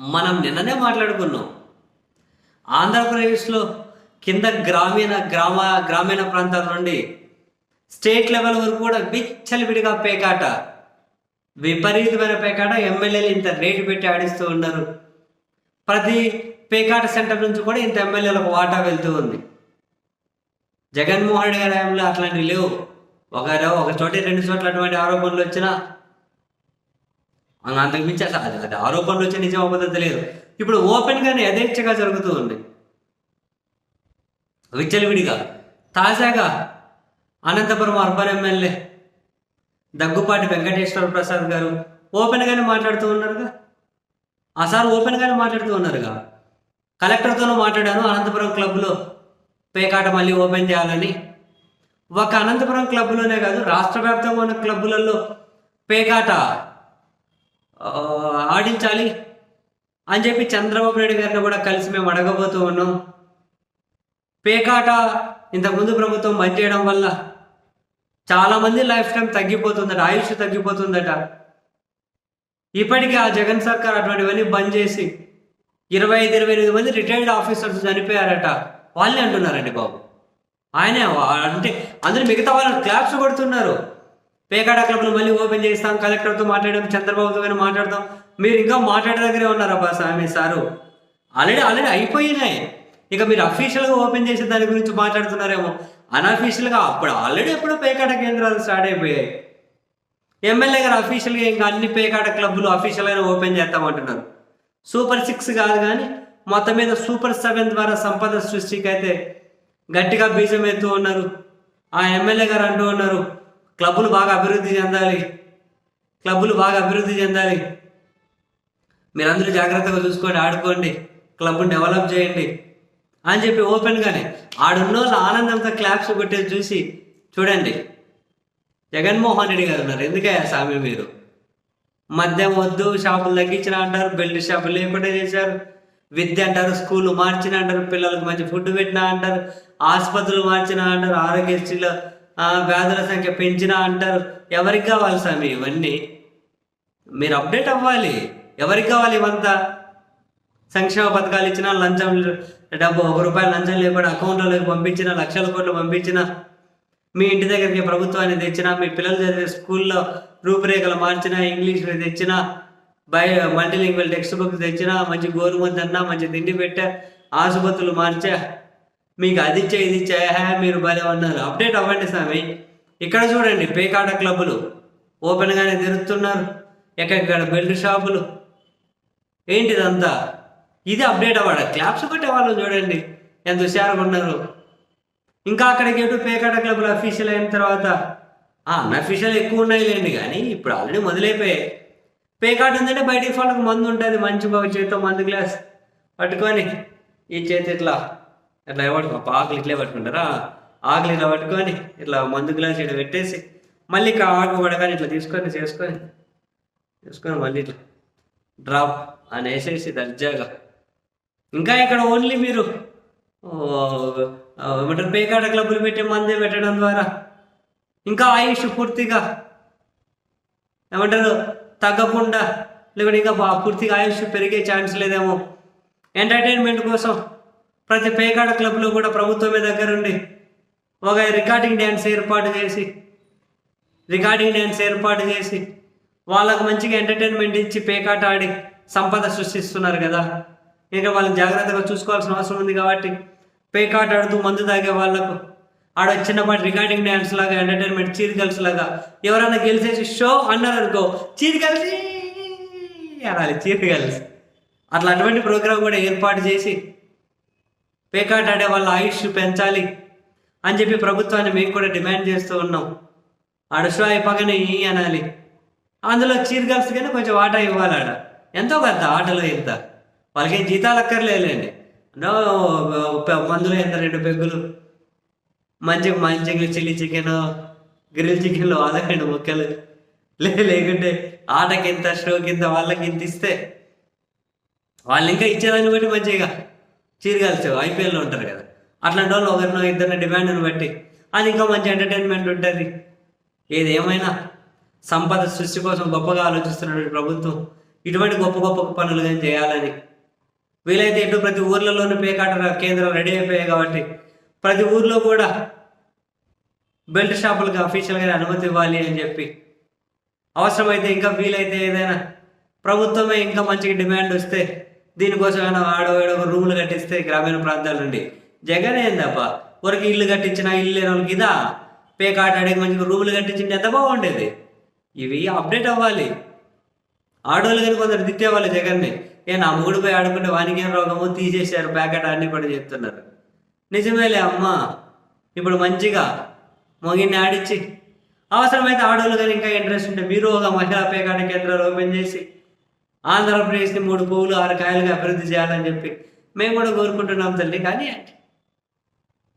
మనం నిన్ననే మాట్లాడుకున్నాం. ఆంధ్రప్రదేశ్లో కింద గ్రామీణ గ్రామ గ్రామీణ ప్రాంతాల నుండి స్టేట్ లెవెల్ వరకు కూడా విచ్చలవిడిగా పేకాట. విపరీతమైన పేకాట. ఎమ్మెల్యేలు ఇంత రేటు పెట్టి ఆడిస్తూ ఉన్నారు. ప్రతి పేకాట సెంటర్ నుంచి కూడా ఇంత ఎమ్మెల్యేలకు వాటా వెళ్తూ ఉంది. జగన్మోహన్ రెడ్డి గారి హయాంలో అట్లాంటివి లేవు. ఒక ఒక చోట రెండు చోట్ల అటువంటి ఆరోపణలు వచ్చినా అంతకు మించి అసలు అది అది ఆరోపణలు వచ్చే నిజం అబద్ధం తెలియదు. ఇప్పుడు ఓపెన్గానే యథేచ్ఛగా జరుగుతూ ఉంది విచ్చలవిడిగా తాజాగా అనంతపురం అర్బన్ ఎమ్మెల్యే దగ్గుపాటి వెంకటేశ్వర ప్రసాద్ గారు ఓపెన్గానే మాట్లాడుతూ ఉన్నారుగా? ఆ సార్ ఓపెన్గానే మాట్లాడుతూ ఉన్నారుగా? కలెక్టర్తోనూ మాట్లాడాను అనంతపురం క్లబ్లో పేకాట మళ్ళీ ఓపెన్ చేయాలని. ఒక అనంతపురం క్లబ్లోనే కాదు రాష్ట్ర వ్యాప్తంగా ఉన్న క్లబ్బులలో పేకాట ఆడించాలి అని చెప్పి చంద్రబాబు నాయుడు గారిని కూడా కలిసి మేము అడగబోతూ ఉన్నాం. పేకాట ఇంతకుముందు ప్రభుత్వం బంద్ చేయడం వల్ల చాలామంది లైఫ్ టైం తగ్గిపోతుందట ఆయుష్ తగ్గిపోతుందట. ఇప్పటికీ ఆ జగన్ సర్కార్ అటువంటివన్నీ బంద్ చేసి ఇరవై ఐదు ఇరవై ఎనిమిది మంది రిటైర్డ్ ఆఫీసర్స్ చనిపోయారట. వాళ్ళే అంటున్నారండి బాబు. ఆయనే అంటే అందరూ మిగతా వాళ్ళు క్లాప్స్ కొడుతున్నారు. పేకాట క్లబ్లు మళ్ళీ ఓపెన్ చేస్తాం కలెక్టర్తో మాట్లాడడం చంద్రబాబుతో కానీ మాట్లాడదాం మీరు ఇంకా మాట్లాడే దగ్గరే ఉన్నారు అబ్బా స్వామి సారు? ఆల్రెడీ ఆల్రెడీ అయిపోయినాయి. ఇక మీరు అఫీషియల్గా ఓపెన్ చేసే దాని గురించి మాట్లాడుతున్నారేమో. అన్అఫీషియల్గా అప్పుడు ఆల్రెడీ ఎప్పుడో పేకాట కేంద్రాలు స్టార్ట్ అయిపోయాయి. ఎమ్మెల్యే గారు అఫీషియల్గా ఇంకా అన్ని పేకాట క్లబ్లు అఫీషియల్గా ఓపెన్ చేస్తామంటున్నారు. సూపర్ సిక్స్ కాదు కానీ మొత్తం మీద సూపర్ సెవెన్ ద్వారా సంపద సృష్టికి అయితే గట్టిగా బీజం ఎత్తు ఉన్నారు. ఆ ఎమ్మెల్యే గారు అంటూ ఉన్నారు క్లబ్బులు బాగా అభివృద్ధి చెందాలి. క్లబ్బులు బాగా అభివృద్ధి చెందాలి. మీరందరూ జాగ్రత్తగా చూసుకోండి ఆడుకోండి. క్లబ్ను డెవలప్ చేయండి. అని చెప్పి ఓపెన్గానే ఆడున్న వాళ్ళు ఆనందంతో క్లాప్స్ కొట్టేది చూసి చూడండి. జగన్మోహన్ రెడ్డి గారు ఉన్నారు. ఎందుకయ్యా స్వామి మీరు? మద్యం వద్దు షాపులు తగ్గించిన అంటారు బెల్ట్ షాపులు లేకుండా చేశారు. విద్య అంటారు స్కూల్ మార్చిన అంటారు పిల్లలకు మంచి ఫుడ్ పెట్టినా అంటారు ఆసుపత్రులు మార్చిన అంటారు ఆరోగ్యశ్రీలో వ్యాధుల సంఖ్య పెంచినా అంటారు. ఎవరికి కావాలి స్వామి ఇవన్నీ? మీరు అప్డేట్ అవ్వాలి. ఎవరికి కావాలి ఇవంతా? సంక్షేమ పథకాలు ఇచ్చినా లంచం డబ్బు ఒక రూపాయలు లంచం లేకుండా అకౌంట్లోకి పంపించిన లక్షల కోట్లు పంపించిన మీ ఇంటి దగ్గరికి ప్రభుత్వాన్ని తెచ్చినా మీ పిల్లలు చదివే స్కూల్లో రూపురేఖలు మార్చినా ఇంగ్లీష్ తెచ్చినా బై మల్టీలింగ్వల్ టెక్స్ట్ బుక్స్ తెచ్చినా మంచి గోరుముద్ద అన్నా మంచి తిండి పెట్టా ఆసుపత్రులు మార్చా మీకు అది ఇచ్చే ఇది ఇచ్చే హే మీరు భలే ఉన్నారు. అప్డేట్ అవ్వండి స్వామి. ఇక్కడ చూడండి పేకాట క్లబ్బులు. ఓపెన్గానే తిరుగుతున్నారు ఎక్కడెక్కడ బెల్ట్ షాపులు. ఏంటిదంతా? ఇది అప్డేట్ అవ్వడం? క్లాప్స్ కొట్టేవాళ్ళు చూడండి. ఎంత హుషారుగా ఉన్నారు. ఇంకా అక్కడికి ఎటు పేకాట క్లబ్లు అఫీషియల్ అయిన తర్వాత? అన్అఫీషియల్ ఎక్కువ ఉన్నాయి లేండి కానీ ఇప్పుడు ఆల్రెడీ మొదలైపోయాయి. పేకాట ఉందంటే బయట ఫాళ్ళకి మందు ఉంటుంది. మంచి ఒక చేతితో మందు గ్లాస్ పట్టుకొని ఈ చేతి ఇట్లా ఇట్లా పట్టుకో ఆకులు ఇట్లే పట్టుకుంటారా? ఆకులు ఇట్లా పట్టుకొని ఇట్లా మందు గ్లాస్ ఇట్లా పెట్టేసి మళ్ళీ ఆకు పడగానే ఇట్లా తీసుకొని చేసుకొని చేసుకొని మళ్ళీ ఇట్లా డ్రాప్ అని వేసేసి దర్జాగా. ఇంకా ఇక్కడ ఓన్లీ మీరు ఏమంటారు పేకాట క్లబ్బులు పెట్టే మందే పెట్టడం ద్వారా ఇంకా ఆయుష్ పూర్తిగా ఏమంటారు తగ్గకుండా లేకుంటే ఇంకా బా- పూర్తిగా ఆయుష్ పెరిగే ఛాన్స్ లేదేమో. ఎంటర్టైన్మెంట్ కోసం ప్రతి పేకాడ క్లబ్లో కూడా ప్రభుత్వమే దగ్గరుండి ఒక రికార్డింగ్ డ్యాన్స్ ఏర్పాటు చేసి రికార్డింగ్ డ్యాన్స్ ఏర్పాటు చేసి వాళ్ళకు మంచిగా ఎంటర్టైన్మెంట్ ఇచ్చి పేకాట ఆడి సంపద సృష్టిస్తున్నారు కదా. ఇంకా వాళ్ళని జాగ్రత్తగా చూసుకోవాల్సిన అవసరం ఉంది కాబట్టి పేకాట ఆడుతూ మందు తాగే వాళ్ళకు ఆడ చిన్నపాటి రికార్డింగ్ డ్యాన్స్ లాగా ఎంటర్టైన్మెంట్ చీర్ లాగా ఎవరైనా గెలిచేసి షో అన్నారనుకో అనుకో చీర్ అనాలి చీర్ అట్లా అటువంటి ప్రోగ్రామ్ కూడా ఏర్పాటు చేసి పేకాట ఆడే వాళ్ళ ఆయుష్ పెంచాలి అని చెప్పి ప్రభుత్వాన్ని మేము కూడా డిమాండ్ చేస్తూ ఉన్నాం. ఆడ షో అయిపోగానే ఈ అనాలి. అందులో చీర్ గర్ల్స్ కానీ కొంచెం వాటా ఇవ్వాలి ఆడ ఎంతో పెద్ద ఆటలో ఇంత. వాళ్ళకి ఏం జీతాలు అక్కర్లేదండి నో మందులో ఎంత రెండు పెగ్గులు. మంచి మంచిగా చిల్లీ చికెన్ గ్రిల్ చికెన్లు అదకండి ముక్కలు. లే లేకుంటే ఆటకి ఇంత షోకి వాళ్ళకి ఇంత ఇస్తే. వాళ్ళు ఇంకా ఇచ్చేదాన్ని బట్టి మంచిగా. చీరగాల్చు ఐపీఎల్లో ఉంటారు కదా. అట్లాంటి వాళ్ళు ఒకరినో ఇద్దరిని డిమాండ్ని బట్టి. అది ఇంకా మంచి ఎంటర్టైన్మెంట్ ఉంటుంది. ఏది ఏమైనా సంపద సృష్టి కోసం గొప్పగా ఆలోచిస్తున్నటువంటి ప్రభుత్వం ఇటువంటి గొప్ప గొప్ప పనులు కానీ చేయాలని. వీలైతే ఇటు ప్రతి ఊర్లలోనూ పేకాట కేంద్రాలు రెడీ అయిపోయాయి కాబట్టి ప్రతి ఊర్లో కూడా బెల్ట్ షాపులకు అఫీషియల్గా అనుమతి ఇవ్వాలి అని చెప్పి. అవసరమైతే ఇంకా వీలైతే ఏదైనా ప్రభుత్వమే ఇంకా మంచిగా డిమాండ్ వస్తే దీనికోసం ఏమైనా ఆడో ఏడో రూములు కట్టిస్తే గ్రామీణ ప్రాంతాల నుండి. జగన్ ఏందప్ప వరకు ఇల్లు కట్టించిన ఇల్లు లేని వాళ్ళకి ఇదా? పేకాట ఆడేకి మంచిగా రూములు కట్టించింది ఎంత బాగుండేది? ఇవి అప్డేట్ అవ్వాలి. ఆడోళ్ళు కానీ కొందరు తిట్టేవాళ్ళు జగన్ని. ఏ నా మూడు పోయి ఆడుకుంటే వానికి ఏం రోగము తీసేశారు ప్యాకెట్ అన్ని కూడా చెప్తున్నారు. నిజమేలే అమ్మా. ఇప్పుడు మంచిగా మొగిన్ని ఆడిచ్చి. అవసరమైతే ఆడవాళ్ళు కానీ ఇంకా ఇంట్రెస్ట్ ఉంటే మీరు ఒక మహిళా పేకాట కేంద్రాలు ఓపెన్ చేసి ఆంధ్రప్రదేశ్ని మూడు పువ్వులు ఆరు కాయలుగా అభివృద్ధి చేయాలని చెప్పి మేము కూడా కోరుకుంటున్నాం తల్లి. కానీ